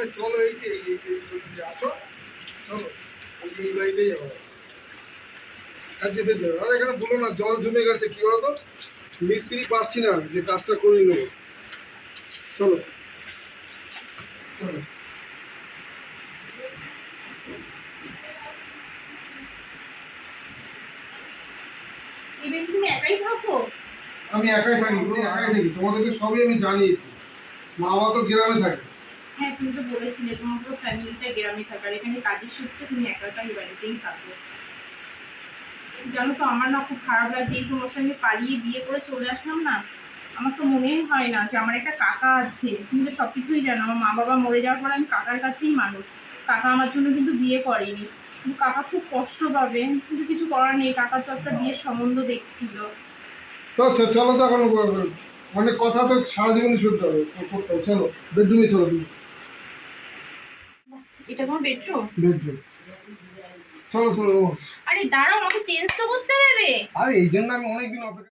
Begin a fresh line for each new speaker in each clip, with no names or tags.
আরে চলো এই যে এই এই এই আসো। চলো ওই এই লাইনেই যাব। আর যেতে দেবে। আর এখানে বলো না জল জমে গেছে কি বলো তো মিস্ত্রি পাচ্ছি না যে কাজটা করে নেব। চলো। চলো।
তুমি একাই থাকো?
আমি একাই থাকি তুমি একাই থাকি। তোমাদেরকে সবই আমি জানিয়েছি। মা বাবা তো গ্রামে থাকে।
হ্যাঁ তুমি তো বলেছিলে, তোমার পুরো ফ্যামিলিটা গ্রামে থাকার, এখানে কাজের সূত্রে তুমি একা একা এই বাড়িতেই থাকো। জানো তো, আমার না খুব খারাপ লাগছে, এই তোমার সঙ্গে পালিয়ে বিয়ে করে চলে আসলাম না, আমার তো মনেই হয় না যে আমার একটা কাকা আছে। তুমি তো সব কিছুই জানো, আমার মা বাবা মরে যাওয়ার পর আমি কাকার কাছেই মানুষ। কাকা আমার জন্য কিন্তু বিয়ে করেনি। কিন্তু কাকা খুব কষ্ট পাবে, কিন্তু কিছু করার নেই কাকা তো একটা বিয়ের সম্বন্ধ দেখছিল।
তো চলো তো এখন, অনেক কথা তো সারা জীবনই শুনতে হবে, চলো, বেডরুমে চলো তুমি।
এটা তোমার বেডরুম
বেডরুম চলো চলো
আরে দাঁড়াও আমাকে চেঞ্জ তো করতে হবে।
আরে এই জন্য আমি অনেকদিন অপেক্ষা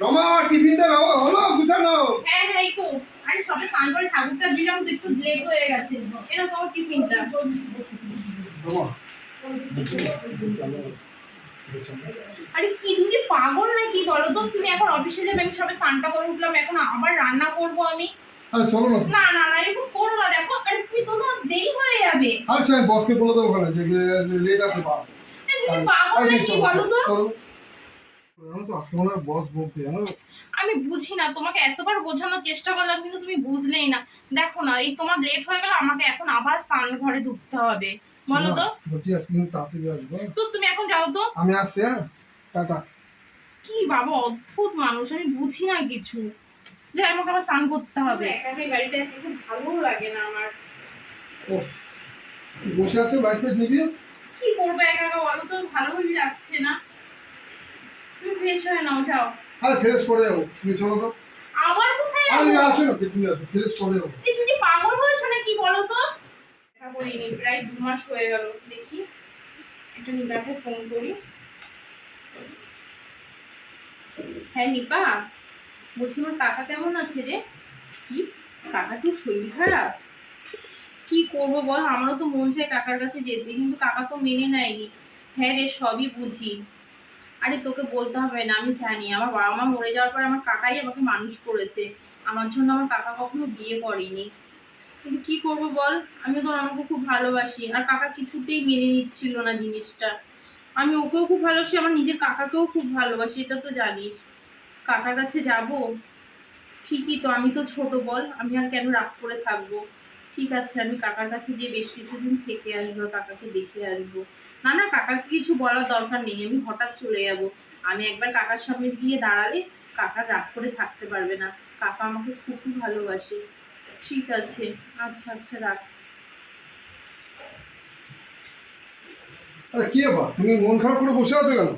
রমা টিফিনটা হলো গুছানো
হ্যাঁ হ্যাঁ এই তো। আরে সবে স্নান করে ঠাকুরটা দিলাম তো একটু লেট হয়ে গেছে। টিফিনটা।
রমা।
আরে কি তুমি কি পাগল না কি বলো তো তুমি এখন অফিসে যাবে আমি সবে স্নানটা করে উঠলাম এখন আবার রান্না করব আমি।
আরে চলো না।
না না না এরকম করো না দেখো আরে তুমি তোমার দেরি হয়ে যাবে।
সে আমি বসকে বলে দেবো ওখানে যে লেট আছে
তুমি পাগল না বলো তো।
চলো। তো তো?
আমি বুঝি না তোমাকে এতবার বোঝানোর চেষ্টা করলাম কিন্তু তুমি বুঝলেই না। দেখো না এই তোমার লেট হয়ে গেল আমাকে এখন আবার স্নান ঘরে ঢুকতে হবে। বলো তো।
বলছি আজকে কিন্তু তাড়াতাড়ি আসব হ্যাঁ?
তো তুমি এখন যাও তো।
আমি আসছি হ্যাঁ? টাটা।
কি বাবা অদ্ভুত মানুষ আমি বুঝি না কিছু। যে আমাকে আবার স্নান করতে হবে। বাড়িতে ভালো লাগে না আমার।
ও বসে আছে বাইক ফাইক নিবি
কি করব একা একা? বলো তো ভালোই লাগছে না। তুমি ফ্রেশ হয়ে নাও যাও।
আরে ফ্রেশ করে যাব তুমি চলো তো।
আবার কোথায়
আরে
যাব?
আসো না তুমি আসো ফ্রেশ করে যাব।
এই তুমি পাগল হয়েছো নাকি বলো তো? দেখা করিনি প্রায় দু মাস হয়ে গেল দেখি। একটা নিপাকে ফোন করি। হ্যাঁ নিপা? বলছি আমার কাকা কেমন আছে রে? কি? কাকা কি শরীর খারাপ? কি করব বল? আমারও তো মন চায় কাকার কাছে যেতে, কিন্তু কাকা তো মেনে নেয়নি। হ্যাঁ রে, সবই বুঝি। আরে তোকে বলতে হবে না, আমি জানি। আমার বাবা মা মরে যাওয়ার পরে আমার কাকাই আমাকে মানুষ করেছে। আমার জন্য আমার কাকা কখনো বিয়ে করেনি। কিন্তু কি করব বল? আমি তো রনকে খুব ভালোবাসি। আর কাকা কিছুতেই মেনে নিচ্ছিল না জিনিসটা। আমি ওকেও খুব ভালোবাসি, আমার নিজের কাকাকেও খুব ভালোবাসি, এটা তো জানিস। কাকার কাছে যাব? ঠিকই তো, আমি তো ছোট, বল। আমি আর কেন রাগ করে থাকব? ঠিক আছে, আমি কাকার কাছে গিয়ে বেশ কিছুদিন থেকে আসব কাকাকে দেখে আসব। না না, কাকাকে কিছু বলার দরকার নেই, আমি হঠাৎ চলে যাব। আমি একবার কাকার সামনে গিয়ে দাঁড়ালে কাকা রাগ করে থাকতে পারবে না। কাকা আমাকে খুবই ভালোবাসে। ঠিক আছে আচ্ছা আচ্ছা রাখ।
আরে, কি ব্যাপার? তুমি মন খারাপ করে বসে আছো কেন?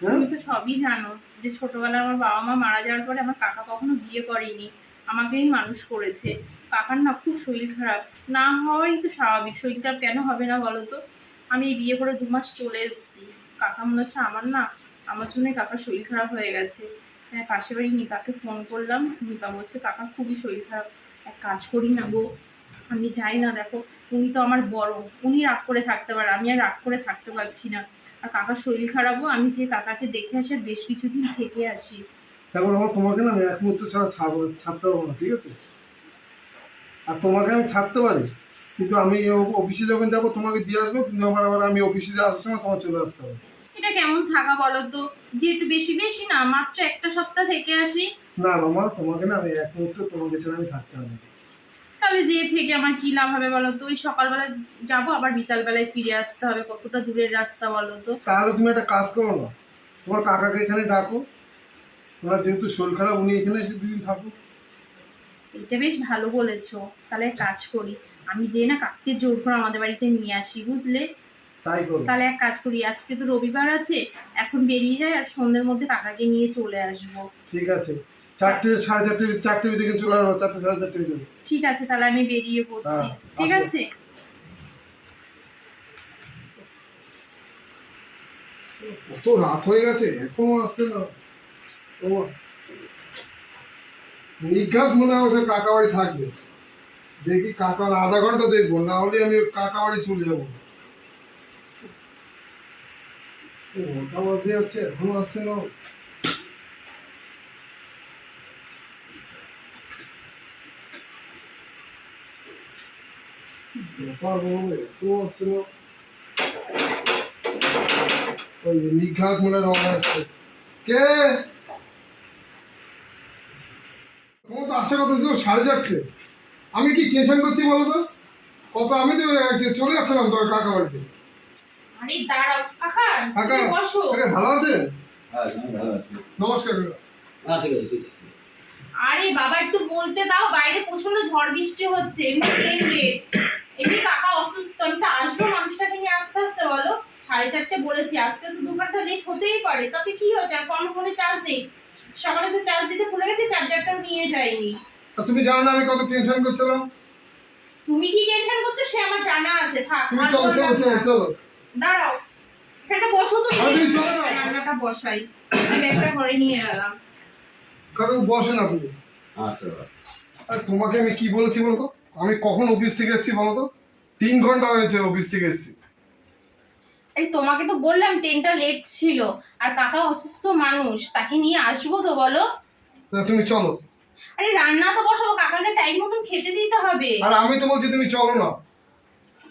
তুমি তো সবই জানো যে ছোটবেলায় আমার বাবা মা মারা যাওয়ার পরে আমার কাকা কখনো বিয়ে করেনি। আমাকেই মানুষ করেছে। কাকার না খুব শরীর খারাপ। না হওয়াই তো স্বাভাবিক। শরীর খারাপ কেন হবে না বলো তো? আমি বিয়ে করে দু মাস চলে এসেছি। কাকা মনে হচ্ছে আমার না, আমার জন্যই কাকার শরীর খারাপ হয়ে গেছে। হ্যাঁ পাশে বাড়ি নিপাকে ফোন করলাম। নিপা বলছে, কাকা, খুবই শরীর খারাপ। এক কাজ করি না গো। আমি যাই না, দেখো। উনি তো আমার বড়। উনি রাগ করে থাকতে পারে। আমি আর রাগ করে থাকতে পারছি না। আর কাকার শরীর খারাপও আমি যে কাকাকে দেখে আসে বেশ কিছুদিন থেকে আসি।
তারপর আমার তোমাকে না আমি এক মুহূর্ত ছাড়া ছাড়বো ছাড়তে পারব না ঠিক আছে? আর তোমাকে আমি ছাড়তে পারি কিন্তু আমি অফিসে যখন যাব তোমাকে দিয়ে আসব কিন্তু আবার আবার আমি অফিসে আসার সময় তোমার চলে আসতে হবে।
এটা কেমন থাকা বলো তো? যে একটু বেশি বেশি না মাত্র একটা সপ্তাহ থেকে আসি।
না রমা তোমাকে না আমি এক মুহূর্ত তোমাকে ছাড়া আমি থাকতে হবে।
তাহলে যে থেকে আমার কি লাভ হবে বলো তো? ওই সকালবেলা যাব আবার বিকালবেলায় ফিরে আসতে হবে। কতটা দূরের রাস্তা বলো তো?
তাহলে তুমি একটা কাজ করো না। তোমার কাকাকে এখানে ডাকো। তোমার যেহেতু শরীর খারাপ উনি এখানে এসে দুদিন থাকুক।
এটা বেশ ভালো বলেছ। তাহলে কাজ করি। আমি যে না কাককে জোর করে আমাদের বাড়িতে নিয়ে আসি বুঝলে?
তাই করো।
তাহলে এক কাজ করি আজকে তো রবিবার আছে এখন বেরিয়ে যায় আর সন্ধ্যের মধ্যে কাকাকে নিয়ে চলে আসব।
ঠিক আছে। চারটে সাড়ে চারটে চারটে দিকে চলে আসব চারটে সাড়ে চারটে দিকে
ঠিক আছে তাহলে আমি বেরিয়ে পড়ছি।
হ্যাঁ,
ঠিক আছে?
কত রাত হয়ে গেছে এখনও আসছে না। ও নিঘাত মনে হয় সে কাকা বাড়ি থাকবে। দেখি কাকার আধা ঘণ্টা দেখব না হলে আমি কাকা বাড়ি চলে যাব। ও, ওটা বাজে যাচ্ছে এখনও আসছে না ব্যাপার বাবু, এখনও আসছে না ওই নিঘাত মনে রওনা আসছে কে তোমার তো আসার কথা ছিল সাড়ে চারটে আমি কি টেনশন করছি বলো তো কত আমি তো চলে যাচ্ছিলাম তো কাকা বাড়িতে
আরে দাঁড়াও কাকা
কাকা ভালো
আছি
নমস্কার
আরে বাবা, একটু বলতে দাও, বাইরে প্রচণ্ড ঝড় বৃষ্টি হচ্ছে এমনি কাকা অসুস্থ আমি তো আসব মানুষটাকে নিয়ে আস্তে আস্তে বলো। সাড়ে চারটে বলেছি আজকে তো দু ঘণ্টা লেট হতেই পারে। তাতে কি হয়েছে আর আমার ফোনে চার্জ নেই। সকালে তো চার্জ দিতে ভুলে গেছি চার্জারটাও নিয়ে যাইনি
তুমি জানো না আমি কত টেনশন করছিলাম?
তুমি কি টেনশন করছ সে আমার জানা আছে। থাক
তুমি চলো চলো চলো চলো।
দাঁড়াও এখানটা বসো তো
তুমি। চলো না।
রান্নাটা বসাই। আমি ব্যাগটা ঘরে নিয়ে গেলাম।
কারণ বসে না তুমি।
আচ্ছা
আর তোমাকে আমি কি বলেছি বলতো আমি কখন অফিস থেকে এসেছি বলো তো? তিন ঘণ্টা হয়েছে অফিস থেকে এসেছি।
আরে তোমাকে তো বললাম ট্রেনটা লেট ছিল আর কাকা অসুস্থ মানুষ তাকে নিয়ে আসব তো বলো।
তুমি চলো।
আরে রান্না তো বসাবো কাকাকে টাইম মতন খেতে দিতে হবে।
আর আমি তো বলছি তুমি চলো না।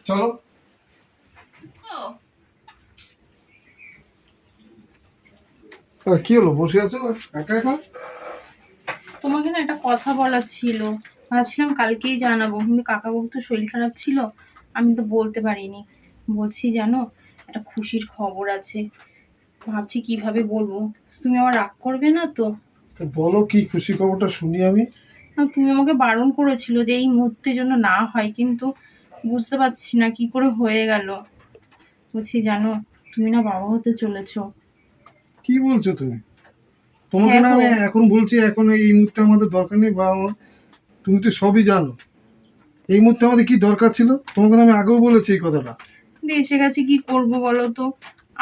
চলো। কি হলো বসে আছো? একা একা?
তোমাকে না একটা কথা বলার ছিল। ভাবছিলাম কালকেই জানাব কিন্তু কাকাবাবু তো শরীর খারাপ ছিল আমি তো বলতে পারিনি। বলছি জানো একটা খুশির খবর আছে। ভাবছি কীভাবে বলব? তুমি আবার রাগ করবে না তো?
বলো কি খুশি খবরটা শুনি আমি।
তুমি আমাকে বারণ করেছিল যে এই মুহূর্তের জন্য না হয় কিন্তু বুঝতে পারছি না কি করে হয়ে গেল। বলছি জানো তুমি না বাবা হতে চলেছো।
কি বলছো তুমি? তোমাকে
হ্যাঁ
না আমি এখন বলছি এখন এই মুহূর্তে আমাদের দরকার নেই বা আমার তুমি তো সবই জানো। এই মুহূর্তে আমাদের কি দরকার ছিল? তোমাকে তো আমি আগেও বলেছি এই কথাটা।
দেশে গেছে কি করব বলো তো?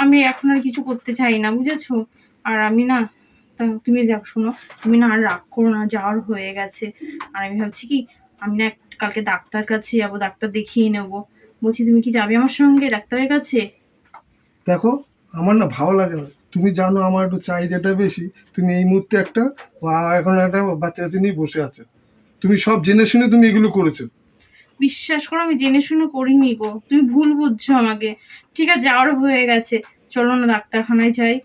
আমি এখন আর কিছু করতে চাই না বুঝেছ? আর আমি না তুমি দেখ শোনো। তুমি না আর রাগ করো না যাওয়ার হয়ে গেছে। আর আমি ভাবছি কি আমি না কালকে ডাক্তার কাছে যাব ডাক্তার দেখিয়ে নেব। বলছি তুমি কি যাবে আমার সঙ্গে ডাক্তারের কাছে?
দেখো আমার না ভালো লাগে না। তুমি জানো আমার একটু চাহিদাটা বেশি। তুমি এই মুহূর্তে একটা এখন একটা বাচ্চা কাছে নিয়ে বসে আছে। তুমি সব জেনে শুনে তুমি এগুলো করেছ।
বিশ্বাস করো আমি জেনে শুনে করিনি গো। তুমি ভুল বুঝছ আমাকে। ঠিক আছে যাওয়ার হয়ে গেছে। চলো না ডাক্তারখানায় যাই।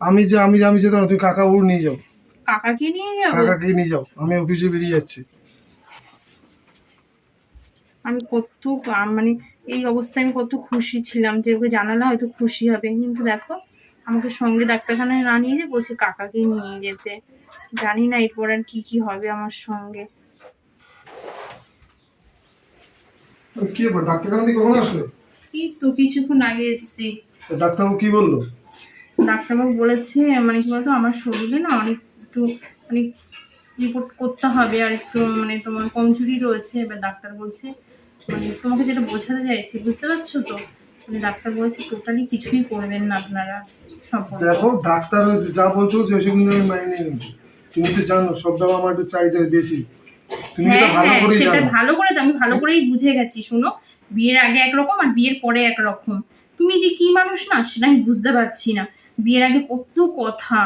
আমি যে আমি আমি যেতাম তুমি কাকা ওর নিয়ে যাও।
কাকাকে নিয়ে যাব?
কাকাকে নিয়ে যাও। আমি অফিসে বেরিয়ে যাচ্ছি।
আমি কত মানে এই অবস্থায় আমি কত খুশি ছিলাম যে ওকে জানালে হয়তো খুশি হবে। কিন্তু দেখো আমাকে সঙ্গে ডাক্তারখানায় না নিয়ে যে বলছে কাকাকে নিয়ে যেতে। জানি না এরপর আর কি কি হবে আমার সঙ্গে।
কি ব্যাপার ডাক্তারখানা থেকে কখন আসলে?
এই তো কিছুক্ষণ আগে এসছি।
ডাক্তারবাবু কি বলল?
ডাক্তারবাবু বলেছে মানে কি বলতো আমার শরীরে না অনেক একটু মানে রিপোর্ট করতে হবে আর একটু মানে তোমার কমজোরি রয়েছে। এবার ডাক্তার বলছে মানে তোমাকে যেটা বোঝাতে চাইছি বুঝতে পারছ তো? মানে ডাক্তার বলছে টোটালি কিছুই করবেন না আপনারা
দেখো ডাক্তার যা বলছো যে সেগুলো নিব তুমি তো জানো সব দাম আমার একটু চাহিদা বেশি। তুমি
হ্যাঁ
এটা ভালো
হ্যাঁ
করেই
সেটা ভালো করে তো আমি ভালো করেই বুঝে গেছি শোনো। বিয়ের আগে একরকম আর বিয়ের পরে একরকম। তুমি যে কি মানুষ না সেটা আমি বুঝতে পারছি না। বিয়ের আগে কত কথা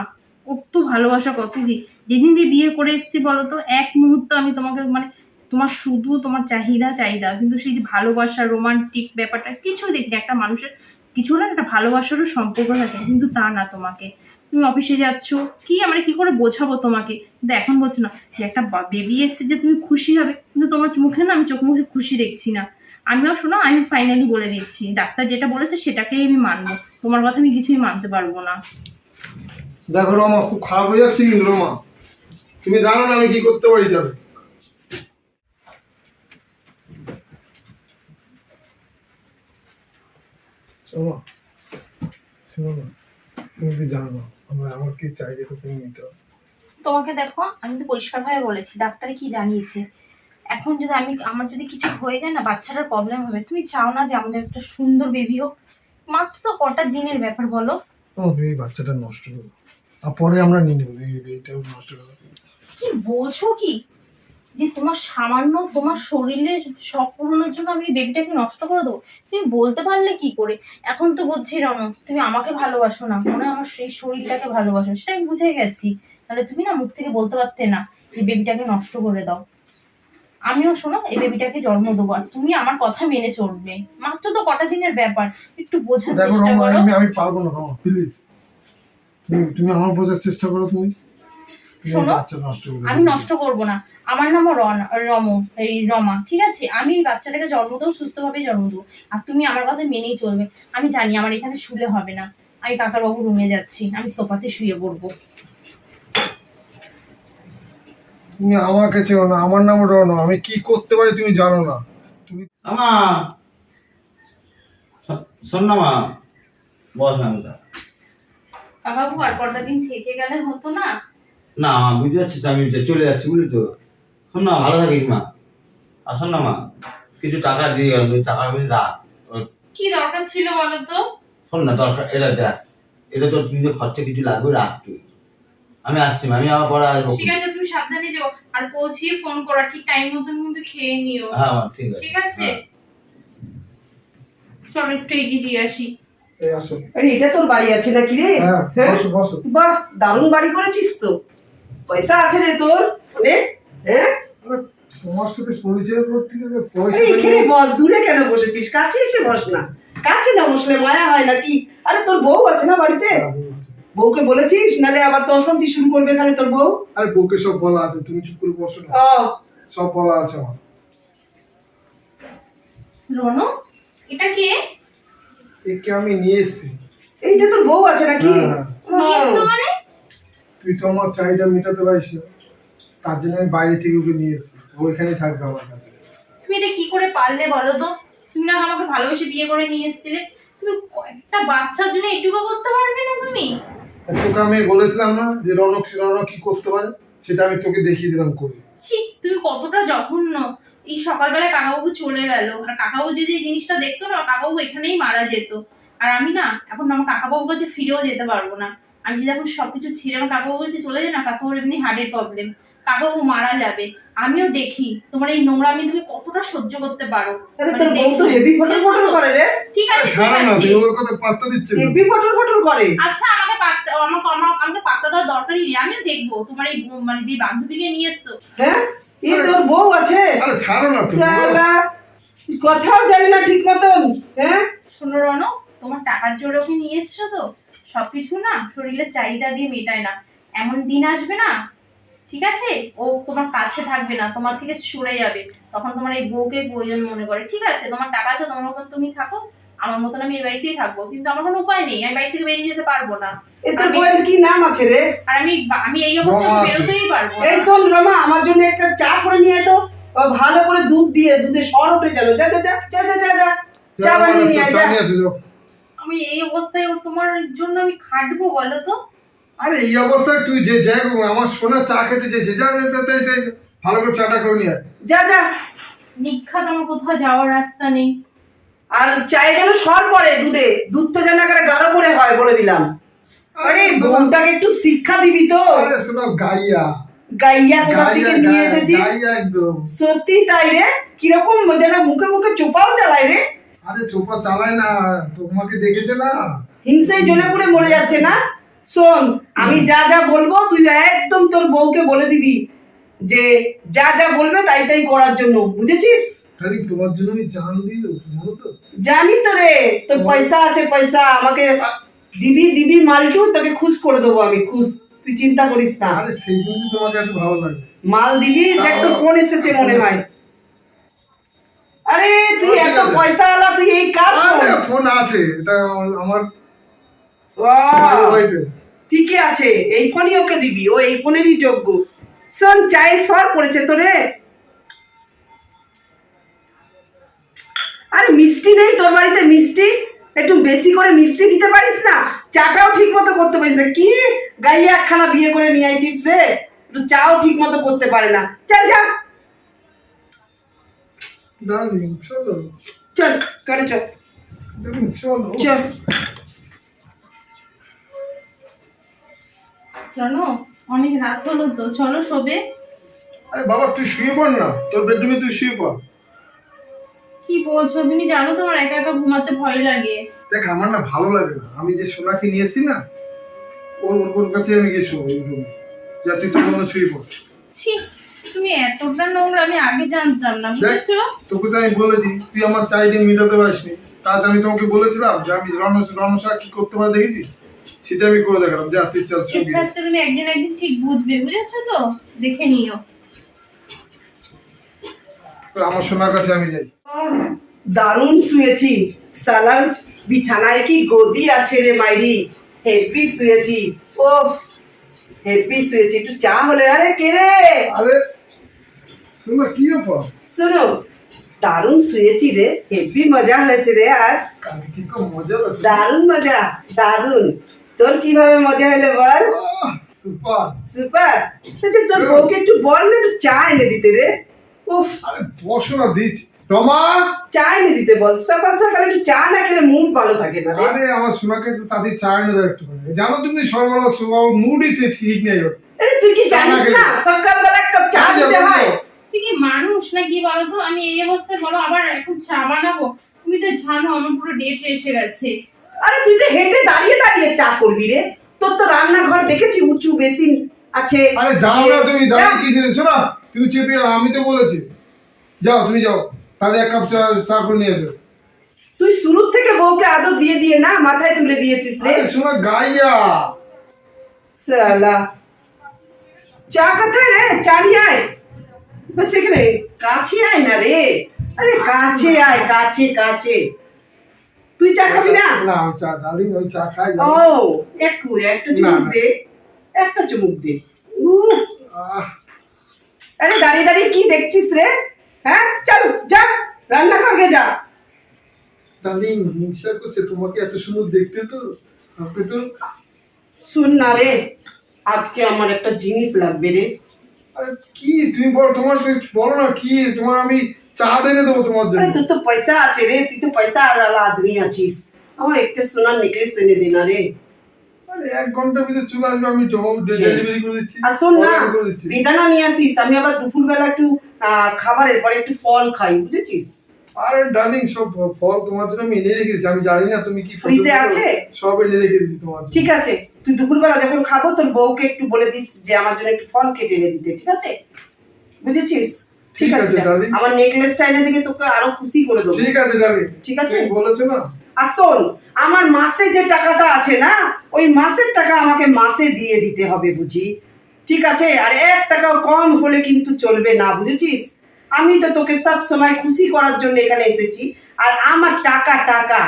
কত ভালোবাসা কত কি। যেদিন দিয়ে বিয়ে করে এসেছি বলো তো এক মুহূর্ত আমি তোমাকে মানে তোমার শুধু তোমার চাহিদা চাহিদা। কিন্তু সেই যে ভালোবাসা রোমান্টিক ব্যাপারটা কিছু দেখিনি একটা মানুষের কিছু না একটা ভালোবাসারও সম্পর্ক থাকে কিন্তু তা না তোমাকে। তুমি অফিসে যাচ্ছ, কি আমরা কি করে বোঝাবো তোমাকে? কিন্তু এখন বলছো না, যে একটা বেবি এসছে যে তুমি খুশি হবে, কিন্তু তোমার মুখে না আমি চোখ মুখে খুশি দেখছি না। আমিও শোনো আমি ফাইনালি বলে দিচ্ছি, ডাক্তার যেটা বলেছে সেটাকেই আমি মানবো, তোমার কথা আমি কিছুই মানতে পারব না।
দেখো রমা, খুব খারাপ হয়ে যাচ্ছে কিন্তু রমা। তুমি জানো না আমি কি করতে পারি তাহলে রমা, শোনো না, তুমি জানো না। আমার আমার কি চাহিদাটা তুমি নিতে
তোমাকে দেখো আমি তো পরিষ্কারভাবে বলেছি ডাক্তারে কি জানিয়েছে? এখন যদি আমি আমার যদি কিছু হয়ে যায় না বাচ্চাটার প্রবলেম হবে তুমি চাও না যে আমাদের একটা সুন্দর বেবি হোক? মাত্র তো কটা দিনের ব্যাপার বলো।
ও এই বাচ্চাটা নষ্ট করো আর পরে আমরা নিয়ে নেব এই এইটাও নষ্ট করো
কি বলছো কি? যে তোমার সামান্য তোমার শরীরের শখ পূরণের জন্য আমি বেবিটাকে নষ্ট করে দেবো? তুমি বলতে পারলে কি করে? এখন তো বলছি রণ তুমি আমাকে ভালোবাসো না। মনে হয় আমার সেই শরীরটাকে ভালোবাসো সেটা আমি বুঝে গেছি। তাহলে তুমি না মুখ থেকে বলতে পারতে না এই বেবিটাকে নষ্ট করে দাও। আমিও শোনো এই বেবিটাকে জন্ম দেবো। আর তুমি আমার কথা মেনে চলবে। মাত্র তো কটা দিনের ব্যাপার একটু বোঝার চেষ্টা করো।
আমি পারব না প্লিজ তুমি আমার বোঝার চেষ্টা করো তুমি।
শোনো, আমি নষ্ট করব না। আমার নামও রন রম এই রমা ঠিক আছে? আমি এই বাচ্চাটাকে জন্ম দেবো সুস্থভাবেই জন্ম দেবো। আর তুমি আমার কথা মেনেই চলবে। আমি জানি আমার এখানে শুলে হবে না। আমি কাকারবাবু রুমে যাচ্ছি। আমি সোফাতে শুয়ে পড়ব।
তুমি আমাকে চেনো না। আমার নাম রনো। আমি কি করতে পারি তুমি জানো না। তুমি
আমা! শোন- না মা। বস
কাকাবু আর কটা দিন থেকে গেলে হতো না?
না মা বুঝতে পারছিস আমি চলে যাচ্ছি বুঝলি তো? শোন না ভালো থাকিস মা। আর শোন না মা কিছু টাকা দিয়ে গেল টাকা রাখ
কি দরকার ছিল বলো তো?
শোন না দরকার এটা দেখ এটা তোর নিজের খরচা কিছু লাগবে রাখ তুই। আমি আসছি আমি আবার পরে আসব।
ঠিক আছে তুমি সাবধানে যাও। আর পৌঁছিয়ে ফোন করো ঠিক টাইম মতন কিন্তু খেয়ে নিও।
হ্যাঁ মা ঠিক আছে।
ঠিক আছে?
হ্যাঁ।
চলো একটু এগিয়ে দিয়ে আসি।
এই আসো।
আরে এটা তোর বাড়ি আছে নাকি রে?
হ্যাঁ
হ্যাঁ?
বসো বসো।
বাহ দারুণ বাড়ি করেছিস তো। পয়সা আছে রে তোর? অনেক হ্যাঁ?
তোমার সাথে পরিচয় করতে গেলে পয়সা
এখানে বস দূরে কেন বসেছিস? কাছে এসে বস না। কাছে না বসলে মায়া হয় নাকি? আরে তোর বউ আছে না বাড়িতে?
হ্যাঁ,
বউকে বলেছিস? নালে আবার তো অশান্তি শুরু করবে এখানে তোর বউ?
আরে বউকে সব বলা আছে তুমি চুপ করে বসো না। সব বলা আছে আমার।
রনু এটা কে?
একে আমি নিয়ে এসেছি।
এইটা তোর বউ আছে নাকি?
হ্যাঁ।
নিয়ে এসছো মানে?
তুই তো আমার চাহিদা মেটাতে পারিস না। তার জন্য আমি বাইরে থেকে ওকে নিয়ে এসেছি। ও এখানেই থাকবে আমার কাছে।
তুমি এটা কি করে পারলে বলো তো? তুমি না আমাকে ভালোবেসে বিয়ে করে নিয়ে এসেছিলে। তুমি একটা বাচ্চার জন্য এটুকু করতে পারবে না তুমি?
তোকে আমি বলেছিলাম না যে রনক রনক কি করতে পারে? সেটা আমি তোকে দেখিয়ে দিলাম করে
ছি তুমি কতটা জঘন্য। এই সকালবেলা কাকাবাবু চলে গেল। আর কাকাবাবু যদি এই জিনিসটা দেখতো না কাকাবাবু এখানেই মারা যেত। আর আমি না এখন আমার কাকাবাবুর কাছে ফিরেও যেতে পারব না। আমি যদি এখন সবকিছু ছেড়ে আমার কাকাবাবুর কাছে চলে যাই না কাকাবাবুর এমনি হার্টের প্রবলেম কাকাবাবু মারা যাবে। আমিও দেখি। তোমার এই নোংরা নোংরামি তুমি কতটা সহ্য করতে পারো?
আরে তোর বউ তো হেভি ফটর
বুঝেছ
করে রে।
ঠিক আছে ঠিক আছে।
ওর কথা পাত্তা দিচ্ছে
হেভি ফটর ফটর করে।
আচ্ছা আমাকে পাত্তা আমাকে আমার- আমাকে পাত্তা দেওয়ার দরকারই নেই। আমিও দেখব। তোমার এই মানে যে বান্ধবীকে নিয়ে এসছো।
হ্যাঁ? এই তোর বউ আছে?
আরে ছাড়ো না তুমি
সালা কথাও জানি না ঠিক মতন। হ্যাঁ?
শোনো রনো তোমার টাকার জোরে ওকে নিয়ে এসছো তো? সবকিছু না শরীরের চাহিদা দিয়ে মেটায় না। এমন দিন আসবে না ঠিক আছে? ও তোমার কাছে থাকবে না তোমার থেকে সরে যাবে। তখন তোমার এই বউকে প্রয়োজন মনে করে ঠিক আছে? তোমার টাকা আছে তোমার মতন তুমি থাকো। আমার মতন আমি এই বাড়িতেই থাকব। কিন্তু আমার কোনো উপায় নেই আমি বাড়ি থেকে বেরিয়ে যেতে পারব না।
কি নাম আছে রে?
আর আমি আমি এই অবস্থায় বেরোতেই পারব
এই শোন রমা আমার জন্য একটা চা করে নিয়ে তো। ভালো করে দুধ দিয়ে দুধে সর উঠে গেল যা যা যা যা যা যা চা বানিয়ে নিয়ে যা।
আমি এই অবস্থায় ও তোমার জন্য আমি খাটবো বলো তো?
আরে এই অবস্থায় তুই যে যাই আমার সোনা চা খেতে চেয়েছে। যা যা, যা, যা, যা, যা। ভালো করে চাটা করে নিয়ে
যা যা।
নিখাত আমার কোথাও যাওয়ার রাস্তা নেই।
আর চায়ে যেন সর পড়ে দুধে। দুধটা যেন একেবারে গাঢ় করে হয় বলে দিলাম। আরে
শোনো,
বউটাকে একটু শিক্ষা দিবি তো।
আরে শোনো গাইয়া।
গাইয়া কোথা থেকে
গাইয়া,
নিয়ে এসেছিস?
গাইয়া একদম।
সত্যি তাই রে? কীরকম যেন মুখে মুখে চোপাও চালায় রে।
আরে চোপা চালায় না তোমাকে দেখেছে না?
হিংসায় জ্বলে পুড়ে মরে যাচ্ছে না? শোন আমি যা যা বলব তুই একদম তোর বউকে বলে দিবি যে যা যা বলবে তাই তাই করার জন্য বুঝেছিস?
আরে তোমার জন্য আমি জান জানো তো।
জানি তো রে তোর পয়সা আছে পয়সা আমাকে দিবি দিবি মালকেও তোকে খুশ করে দেবো আমি খুশ তুই চিন্তা করিস না।
আরে সেই জন্য তোমাকে এত ভালো লাগে।
মাল দিবি দেখ তোর ফোন এসেছে মনে হয়। আরে তুই
ঠিক
এত। পয়সা আলা তুই এই কার ফোন
আছে এটা আমার-
ঠিকই আছে এই ফোনই ওকে দিবি ও এই ফোনেরই যোগ্য। শোন চাই সর পড়েছে তো রে আরে মিষ্টি নেই তোর বাড়িতে মিষ্টি? একটু বেশি করে মিষ্টি দিতে পারিস না? চাটাও ঠিক মতো করতে পারিস না। কি? গাইয়ে একখানা বিয়ে করে নিয়ে আইছিস রে? চাও ঠিক মতো করতে পারে না। চল যা
ডার্লিং চলো।
চল কাটে চল।
ডার্লিং চলো।
চল।
জানো অনেক রাত হলো তো চলো শোবে।
আরে বাবা তুই শুয়ে পড় না তোর বেডরুমে তুই শুয়ে পড়।
কি বলছো তুমি জানো তোমার একা একা ঘুমাতে ভয় লাগে।
দেখ আমার না ভালো লাগে না। আমি যে সোনাকে নিয়েছি না ওর ওর কাছে আমি গিয়ে শোবো যা তুই তোর মতো শুয়ে পড়।
ছি তুমি এতটা নোংরা আমি আগে জানতাম না বুঝেছ?
তোকে তো আমি বলেছি তুই আমার চাহিদা মেটাতে পারিসনি। তাতে আমি তোমাকে বলেছিলাম যে আমি রনস রনসা কি করতে পারে দেখেছি সেটা আমি করে দেখালাম। যা তুই চল
আস্তে তুমি একদিন একদিন ঠিক বুঝবে বুঝেছ তো? দেখে নিও।
আমার সোনার কাছে আমি যাই।
দারুণ শুয়েছি। সালার বিছানায় কি গদি আছে রে মাইরি? হেভি শুয়েছি। ওফ হেভি শুয়েছি। একটু চা হলে আরে কে রে?
আরে শোনা কি ব্যাপার?
শোনো দারুণ শুয়েছি রে হেভি মজা হয়েছে রে আজ।
কালকে খুব মজা আছে
দারুণ মজা দারুণ। তোর কীভাবে মজা হলো বল?
সুপার।
সুপার? আচ্ছা তোর বউকে একটু বল না একটু চা এনে দিতে রে। উফ।
আরে বসো না রমা?
চা এনে দিতে বল। সকাল সকাল একটু চা না খেলে মুড ভালো থাকে না
আরে আমার সোনাকে একটু তাদের চা এনে দাও একটু জানো তুমি সর্বনাশ মুডই ঠিক নেই
আরে তুই কি জানিস না? সকালবেলা এক কাপ চা দিতে হয়।
তুই কি মানুষ না কি বলো তো আমি এই অবস্থায় বলো আবার এখন চা বানাবো। তুমি তো জানো আমার পুরো ডেট এসে গেছে।
আরে তুই তো হেঁটে দাঁড়িয়ে দাঁড়িয়ে চা করবি রে। তোর তো রান্নাঘর দেখেছি উঁচু বেসিন আছে।
আরে যাও না তুমি দাঁড়িয়ে কি শোনা তুমি চেপে আমি তো বলেছি। যাও তুমি যাও তাহলে এক কাপ চা চা করে নিয়ে এসো।
তুই শুরুর থেকে বউকে আদর দিয়ে দিয়ে না মাথায় তুলে দিয়েছিস রে।
শোনা গাইয়া।
সালা। চা কোথায় রে? চা নিয়ে আয়। বাস এখানে কাছে আয় না রে। আরে কাছে আয় কাছে কাছে। তুই চা খাবি না?
না আমি চা আমি চা খাই। না।
ও একটু একটা চুমুক দে একটা চুমুক দে। আরে দাঁড়িয়ে দাঁড়িয়ে কি দেখছিস রে? হ্যাঁ চল যা রান্না ঘরকে যা।
ডার্লিং হিংসা করছে তোমাকে এত সুন্দর দেখতে তো আপনি তো
শুন না রে আজকে আমার একটা জিনিস লাগবে রে।
আরে কি? তুমি বলো তোমার সে বলো না কি? তোমার আমি চা এনে দেবো তোমার জন্য।
তোর তো পয়সা আছে রে তুই তো পয়সা আলা আদমি আছিস। আমার একটা সোনার নেকলেস এনে দে না রে।
আরে এক ঘণ্টার ভিতরে চলে আসবে আমি হোম ডেলিভারি করে দিচ্ছি।
আর শোন না বেদানা নিয়ে আসিস আমি আবার দুপুরবেলা একটু খাবারের পরে একটু ফল খাই বুঝেছিস?
আরে ডার্লিং সব ফল তোমার জন্য আমি এনে রেখেছি আমি জানি না তুমি কি
ফ্রিজে আছে?
সব এনে রেখে দিচ্ছি তোমার
ঠিক আছে। তুই দুপুরবেলা যখন খাব তোর বউকে একটু বলে দিস যে আমার জন্য একটু ফল কেটে এনে দিতে ঠিক আছে? বুঝেছিস? ঠিক আছে। আমার নেকলেসটা এনে দিকে তোকে আরও খুশি করে দেবো।
ঠিক আছে ডার্লিং
ঠিক আছে?
বলেছ না?
আর শোন আমার মাসে যে টাকাটা আছে না ওই মাসের টাকা আমাকে মাসে দিয়ে দিতে হবে বুঝি? ঠিক আছে? আর এক টাকাও কম হলে কিন্তু চলবে না বুঝেছিস? আমি তো তোকে সব সময় খুশি করার জন্য এখানে এসেছি। আর আমার টাকা টাকা।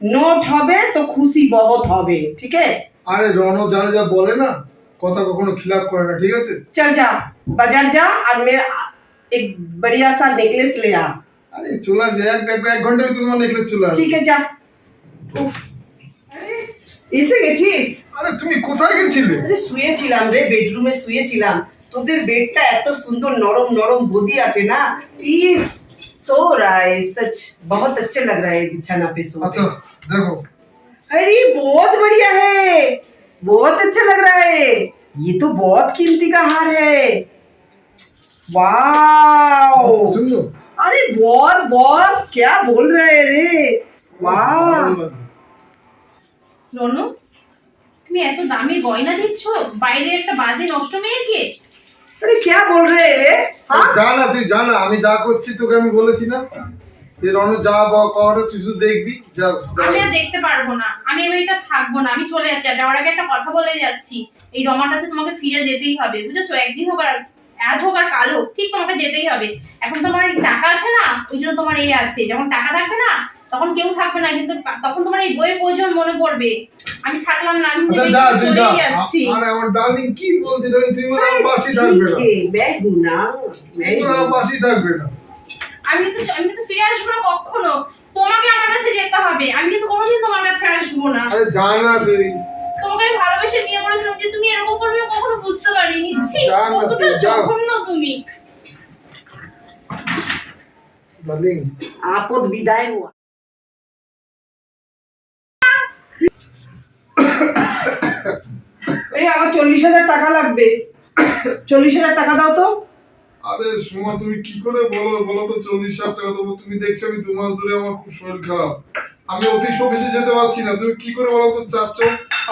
নোট হবে তো খুশি বহুত হবে ঠিক আছে?
আরে রণ যারা যা বলে না কথা কখনো খিলাপ করে না ঠিক আছে
चल जा बाजार जा और मेरा एक बढ़िया सा नेकलेस ले आ
আরে চলে আসবে এক এক- এক ঘন্টার ভিতরে তোমার নেকলেস চলে আসবে
ঠিক আছে যা উফ, এসে গেছিস
আরে তুমি কোথায় গেছিলে
আরে শুয়েছিলাম রে বেডরুমে শুয়েছিলাম তোদের বেডটা এত সুন্দর নরম নরম বদি আছে না ই सो रहा है सच बहुत अच्छा लग रहा है बिछाना पे सो
আচ্ছা দেখো
अरे बहुत बढ़िया है बहुत अच्छा लग रहा है ये तो बहुत कीमती का हार है वाओ
পছন্দ
अरे बहुत बहुत क्या बोल रहे हैं रे वाह
ভালো লাগছে।
রনু তুমি এত দামি গয়না দিচ্ছ বাইরে একটা বাজে নষ্ট মেয়েকে
अरे क्या बोल रहे हैं रे हाँ
যা না তুই যা না আমি যা করছি তোকে আমি বলেছি না এর অন্য যা কর দেখবি যা
আমি আর দেখতে পারব না। আমি থাকব না। আমি চলে যাচ্ছি। আর যাওয়ার আগে একটা কথা বলে যাচ্ছি। এই রমার কাছে তোমাকে ফিরে যেতেই হবে বুঝেছ? একদিন হোক আর আজ হোক আর কাল হোক ঠিক তোমাকে যেতেই হবে। এখন তোমার টাকা আছে না? ওই জন্য তোমার এই আছে। যখন টাকা থাকবে না তখন কেউ থাকবে না। কিন্তু তখন তোমার এই বইয়ের প্রয়োজন মনে পড়বে। আমি থাকলাম না আমি
আচ্ছা,
যাচ্ছি।
আমার ডার্লিং কি বলছিস আমার পাশে থাকবে না। পাশে থাকবে না।
আমি কিন্তু আমি কিন্তু ফিরে আসব না কখনো। তোমাকে আমার কাছে যেতে হবে। আমি কিন্তু কোনোদিন তোমার কাছে আসব না।
আরে যা তুই।
তোমাকে ভালোবেসে বিয়ে করেছিলাম যে তুমি এরকম করবে কখনো বুঝতে পারিনি। ছি কতটা জঘন্য তুমি।
আপদ বিদায় হওয়া। এই আমার চল্লিশ হাজার টাকা লাগবে। চল্লিশ হাজার টাকা দাও তো।
আরে সোমা তুমি কি করে বলো? বলো তো চল্লিশ হাজার টাকা দেবো। তুমি দেখছ আমি দু মাস ধরে আমার খুব শরীর খারাপ। আমি অফিস অফিসে যেতে পারছি না। তুমি কি করে বলো তো চাচ্ছ?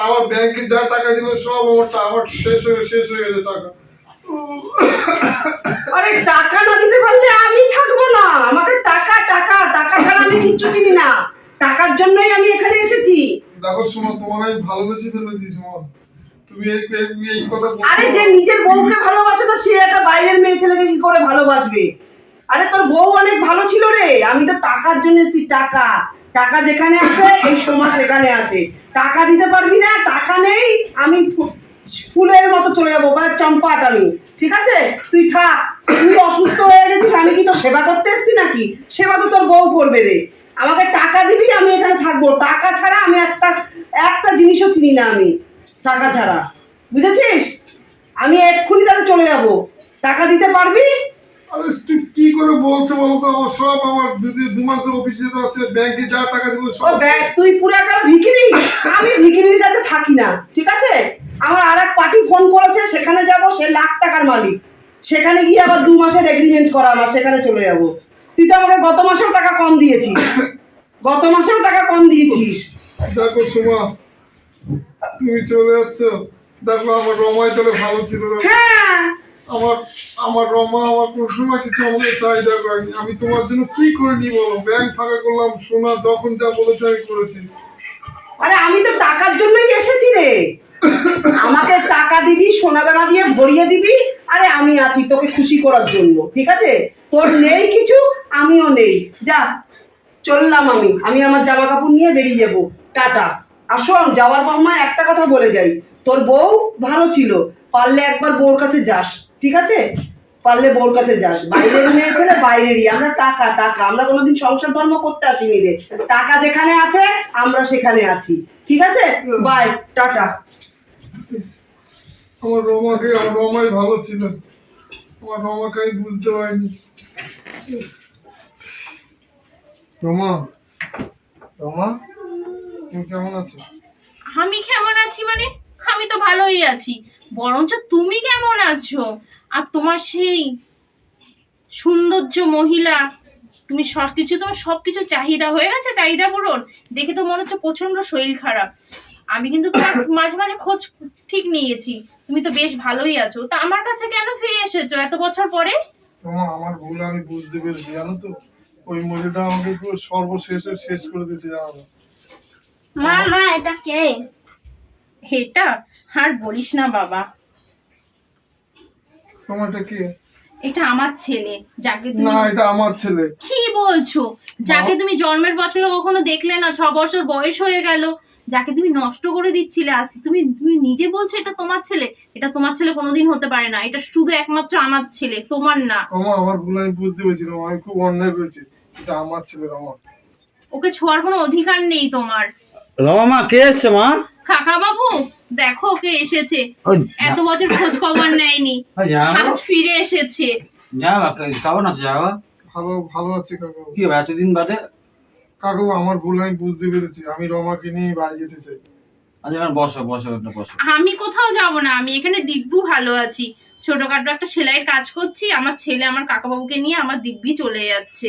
আমার ব্যাংকে যা টাকা ছিল সব আমার আমার শেষ হয়ে শেষ হয়ে গেছে টাকা।
আরে টাকা না দিতে পারলে আমি থাকব না। আমাকে টাকা টাকা টাকা ছাড়া আমি কিচ্ছু চিনি না। টাকার জন্যই আমি এখানে এসেছি।
দেখো সোমা তোমার আমি ভালোবেসে ফেলেছি সোমা। তুমি এই এই- কথা
আরে যে নিজের বউকে ভালোবাসে না সে একটা বাইরের মেয়ে ছেলেকে কি করে ভালোবাসবে? আরে তোর বউ অনেক ভালো ছিল রে। আমি তো টাকার জন্য এসেছি, টাকা। টাকা যেখানে আছে, এই সময় সেখানে আছে। টাকা দিতে পারবি না, টাকা নেই, আমি ফুলের মতো চলে যাব, বা চম্পাট আমি। ঠিক আছে? তুই থাক, তুই অসুস্থ হয়ে গেছিস, আমি কি তোর সেবা করতে এসেছি নাকি? সেবা তো তোর বউ করবে রে। আমাকে টাকা দিবি, আমি এখানে থাকব। টাকা ছাড়া আমি একটা একটা জিনিসও চিনি না আমি। টাকা ছাড়া। বুঝেছিস? আমি এক্ষুনি তাহলে চলে যাব। টাকা দিতে পারবি?
আরে তুই কি করে বলছো বলো তো? আমার সব আমার যদি দু মাস ধরে অফিসে যেতে পারছি ব্যাংকে যা টাকা ছিল
ও
সব
ব্যাগ তুই পুরো একটা ভিখিরি? আমি ভিখিরির কাছে থাকি না ঠিক আছে? আমার আর এক পার্টি ফোন করেছে সেখানে যাব সে লাখ টাকার মালিক। সেখানে গিয়ে আবার দু মাসের এগ্রিমেন্ট করা আমার সেখানে চলে যাব। তুই তো আমাকে গত মাসেও টাকা কম দিয়েছিস। গত মাসেও টাকা কম দিয়েছিস।
দেখো সোমা তুমি চলে যাচ্ছ। দেখো আমার রমাই তাহলে ভালো ছিল
হ্যাঁ।
আমার আমার রমা আমার কোনো সময় কিছু আমাকে চাহিদা করেনি। আমি তোমার জন্য কি করিনি বলো? ব্যাংক ফাঁকা করলাম সোনা যখন যা বলেছে আমি করেছি।
আরে আমি তো টাকার জন্যই এসেছি রে। আমাকে টাকা দিবি সোনা দানা দিয়ে ভরিয়ে দিবি আরে আমি আছি তোকে খুশি করার জন্য ঠিক আছে? তোর নেই কিছু আমিও নেই। যা চললাম আমি। আমি আমার জামা কাপড় নিয়ে বেরিয়ে যাব। টাটা। আসুন যাওয়ার সময় একটা কথা বলে যাই। তোর বউ ভালো ছিল পারলে একবার বউর কাছে যাস ঠিক আছে? পারলে বউর কাছে যাস। বাইরের মেয়ে ছেলে বাইরেরই আমরা টাকা টাকা। আমরা কোনোদিন সংসার ধর্ম করতে আসিনি রে। টাকা যেখানে আছে আমরা সেখানে আছি। ঠিক আছে? বাই টাটা
আমার রমাকে আমার রমাই ভালো ছিল আমার রমাকে আমি বুঝতে পারিনি। রমা? রমা? তুমি কেমন আছো?
আমি কেমন আছি মানে? আমি তো ভালোই আছি। বরঞ্চ তুমি কেমন আছো? আর তোমার সেই সৌন্দর্য মহিলা তুমি সব কিছু তোমার সব কিছু চাহিদা হয়ে গেছে চাহিদা পূরণ? দেখে তো মনে হচ্ছে প্রচণ্ড শরীর খারাপ। আমি কিন্তু তোমার মাঝে মাঝে খোঁজ ঠিক নিয়েছি। তুমি তো বেশ ভালোই আছো। তা আমার কাছে কেন ফিরে এসেছ এত বছর পরে?
রমা আমার ভুল আমি বুঝতে পেরেছি জানো তো? ওই মহিলাটা আমাকে পুরো সর্বশেষ শেষ করে দিয়েছে জানো?
মা মা এটা কে?
এটা? আর বলিস না বাবা।
রমাটা কে?
এটা আমার ছেলে যাকে তুমি
না এটা আমার ছেলে।
কি বলছো? যাকে তুমি জন্মের পর থেকে কখনো দেখলে না ছ বছর বয়স হয়ে গেল যাকে তুমি নষ্ট করে দিচ্ছিলে আজ তুমি তুমি নিজে বলছো এটা তোমার ছেলে? এটা তোমার ছেলে কোনোদিন হতে পারে না এটা শুধু একমাত্র আমার ছেলে তোমার না।
রমা আমার ভুল আমি বুঝতে পেরেছি আমি খুব অন্যায় করেছি। এটা আমার ছেলে রমা
ওকে ছোঁয়ার কোনো অধিকার নেই তোমার।
রমা মা কে এসছে মা?
কাকা বাবু দেখো ওকে এসেছে। এত বছর খোঁজ খবর নেয়নি। আজ ফিরে এসেছে।
যাও কেমন আছে যাও?
ভালো ভালো আছে কাকু
কি হবে এতদিন বাদে?
কাকু আমার ভুল আমি বুঝতে পেরেছি। আমি রমাকে নিয়ে বাড়ি যেতে চাই।
আচ্ছা বসো বসো বসো।
আমি কোথাও যাব না। আমি এখানে দিব্যু ভালো আছি। ছোটখাটো একটা সেলাইয়ের কাজ করছি। আমার ছেলে আমার কাকাবাবুকে নিয়ে আমার দিব্যি চলে যাচ্ছে।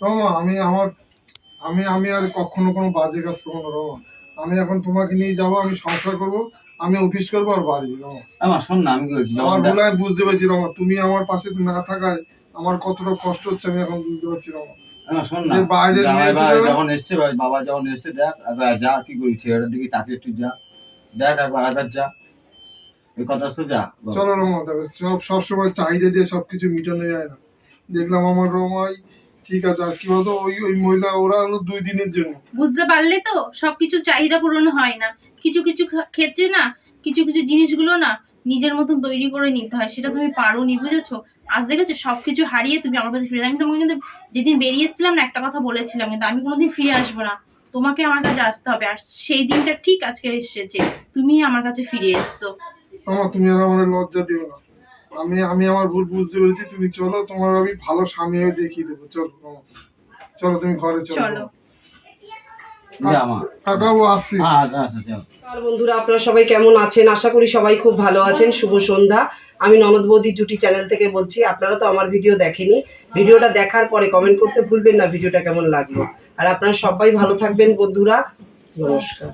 রমা আমি আমার আমি আমি আর কখনো কোনো বাজে কাজ করব না আমি এখন তোমাকে নিয়ে যাব আমি সংসার করব আমি অফিস করব আর বাড়ি
আমার শোন না আমি
আমার ভুল আমি বুঝতে পেরেছি রমা তুমি আমার পাশে না থাকায় আমার কতটা কষ্ট হচ্ছে আমি এখন বুঝতে পারছি রমা
আমার শোন
যে বাইরের
জামাই
মেয়ে
ভাই
ছিল না?
যখন এসছে ভাই বাবা যখন এসছে দেখ একবার যা কি করি ছেলেটার দিকে তাকে একটু যা। দেখ একবার যা। এই কথা
চলো রমা সব সবসময় চাহিদা দিয়ে সবকিছু মিটানো যায় না। দেখলাম আমার রমাই ঠিক আছে আর কি বলতো ওই ওই মহিলা ওরা হলো দুই দিনের জন্য।
বুঝতে পারলে তো সবকিছু চাহিদা পূরণ হয় না। কিছু কিছু ক্ষেত্রে না কিছু কিছু জিনিসগুলো না নিজের মতন তৈরি করে নিতে হয় সেটা তুমি পারোনি বুঝেছ? আজ দেখেছ সবকিছু হারিয়ে তুমি আমার কাছে ফিরে আমি তোমাকে কিন্তু যেদিন বেরিয়ে এসেছিলাম না একটা কথা বলেছিলাম কিন্তু আমি কোনোদিন ফিরে আসব না। তোমাকে আমার কাছে আসতে হবে আর সেই দিনটা ঠিক আজকে এসেছে তুমি আমার কাছে ফিরে এসছো।
তুমি আর আমার লজ্জা দিও না। আমি আমি আমার ভুল বুঝতে পেরেছি তুমি চলো তোমার আমি ভালো স্বামী হয়ে দেখিয়ে দেবো চলো চলো তুমি ঘরে চলো। আসছি।
আচ্ছা আচ্ছা
বন্ধুরা আপনারা সবাই কেমন আছেন? আশা করি সবাই খুব ভালো আছেন। শুভ সন্ধ্যা। আমি ননদ বৌদি জুটি চ্যানেল থেকে বলছি আপনারা তো আমার ভিডিও দেখেনি। ভিডিওটা দেখার পরে কমেন্ট করতে ভুলবেন না ভিডিওটা কেমন লাগল। আর আপনারা সবাই ভালো থাকবেন বন্ধুরা। নমস্কার।